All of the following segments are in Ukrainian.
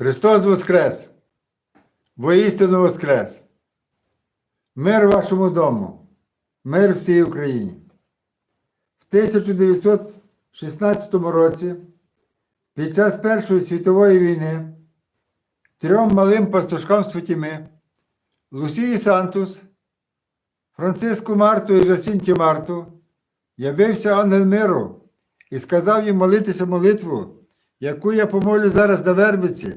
Христос Воскрес! Воістину Воскрес! Мир вашому дому, мир всій Україні. В 1916 році, під час Першої світової війни, трьом малим пастушкам Святіми Лусії Сантус, Франциску Марту і Жасінті Марту явився ангел миру і сказав їм молитися молитву, яку я помолю зараз на Вербиці,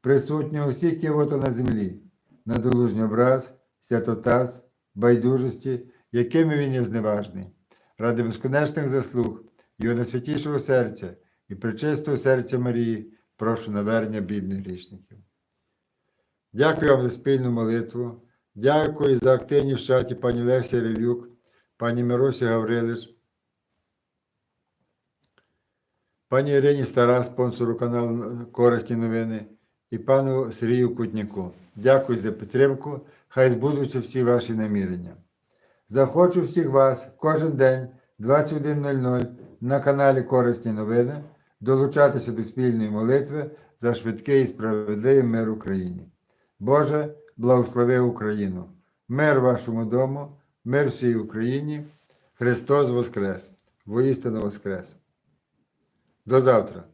присутнього усіх кивота на землі, надолужній образ, святотаз, байдужості, якими він є зневажний, ради безконечних заслуг, його найсвятішого серця і причистого серця Марії, прошу навернення бідних грішників. Дякую вам за спільну молитву. Дякую за активність в чаті пані Лесі Ревюк, пані Миросі Гаврилич, пані Ірині Стара, спонсору каналу Корисні новини, і пану Сергію Кутніку. Дякую за підтримку. Хай збудуться всі ваші намірення. Захочу всіх вас кожен день 21.00 на каналі Корисні новини долучатися до спільної молитви за швидкий і справедливий мир Україні. Боже, благослови Україну, мир вашому дому, мир всій Україні, Христос Воскрес! воістину воскрес. До завтра.